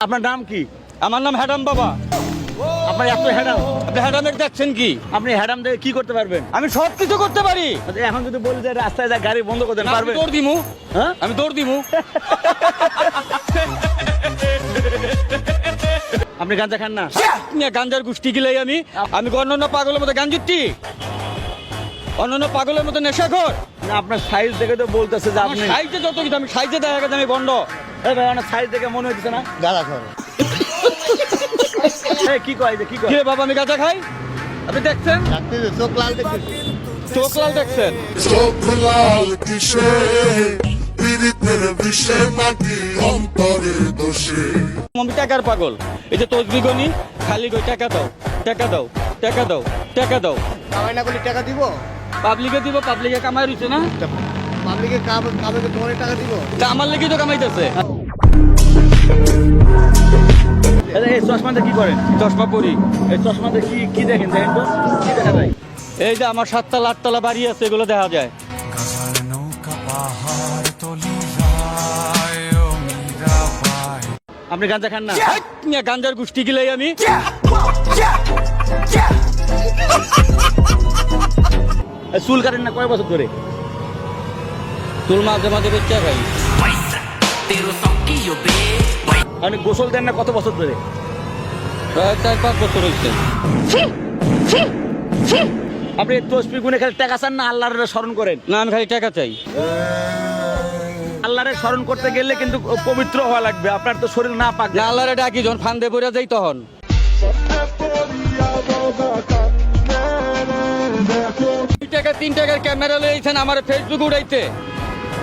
আপনার নাম কি? আমার নাম হ্যাডাম বাবা। আপনার এত হ্যাডাম। আপনি হ্যাডামের দেখছেন কি? আপনি হ্যাডাম দেখে কি করতে পারবেন? আমি সব কিছু করতে পারি। আচ্ছা, এখন যদি বলি যে রাস্তায় যা গাড়ি বন্ধ করতে পারবেন দৌড় দিমু। হ্যাঁ? আমি দৌড় দিমু। আপনি গাঁজা খান না? গাঞ্জার গোষ্ঠী গিলাই আমি। আমি অন্যান্য পাগলের মতো গান জুটছি অন্যান্য পাগলের মতো নেশা কর না আপনার সাইজ দেখে তো বলতেছে যে আপনি সাইজে যত কিছু আমি সাইজে দেখা গেছে আমি বন্ধ। এই ভাই আমার সাইজ দেখে মনে হচ্ছে না? গাঁদা খর কি কয় যে কি কয়? কে বাবা আমি গাঁদা খাই? আপনি দেখছেন? চোখ লাল দেখতেছি। চোখ লাল দেখছেন? চোখ লাল কিসে? পীড়িতের বিষে নাকি অন্তরের দোষে? আমি টাকার পাগল। এই যে তসবি গনি খালি গই টাকা দাও টাকা দাও টাকা দাও টাকা দাও। কামাই না করলে টাকা দিব? পাবলিকে দিব পাবলিকে কামাই রইছে না? পাবলিকে কামাইকে তোমার টাকা দিব। তা আমার লেগে তো কামাইতেছে। এই, এই চশমাতে কি করেন? চশমা পরি। এই চশমাতে কি কি দেখেন? দেখেন তো কি দেখা যায়? এই যে আমার সাততলা আটতলা বাড়ি আছে এগুলো দেখা যায়। আপনি গাঁজা খান না? গাঞ্জার গোষ্ঠী গিলাই আমি। চুল কাটেন না কয় বছর ধরে? চুল মাঝে মাঝে বেচা খাই আপনি গোসল দেন না কত বছর ধরে? চার পাঁচ বছর হয়েছে। আপনি তসবি গুনে খালি টাকা চান না আল্লাহর স্মরণ করেন? না আমি খালি টাকা চাই। আল্লাহরে স্মরণ করতে গেলে কিন্তু পবিত্র হওয়া লাগবে আপনার তো শরীর না পাক না আল্লাহরে ডাকি যখন ফান্দে পড়ে যাই তখন। টাকা তিন টাকার ক্যামেরা লইছেন আমার ফেসবুক উড়াইতে।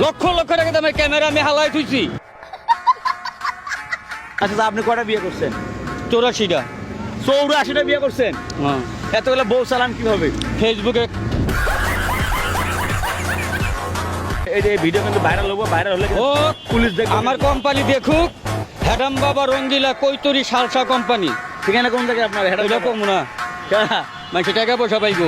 লক্ষ লক্ষ টাকা দামের ক্যামেরা আমি হালাই থুইছি। আচ্ছা তা আপনি কটা বিয়ে করছেন? চৌরাশিটা। চৌরাশিটা বিয়ে করছেন? হ্যাঁ। এতগুলো বউ চালান কীভাবে? ফেসবুকে এই যে ভিডিও কিন্তু ভাইরাল হব ভাইরাল হলে ও পুলিশ দেখবে। আমার কোম্পানি দেখুক হ্যাডাম বাবা রঙ্গিলা কৈতরি সালসা কোম্পানি ঠিকানা কোন জায়গায় আপনার? এটা কম না। মানুষ টাকা পয়সা পাইবো।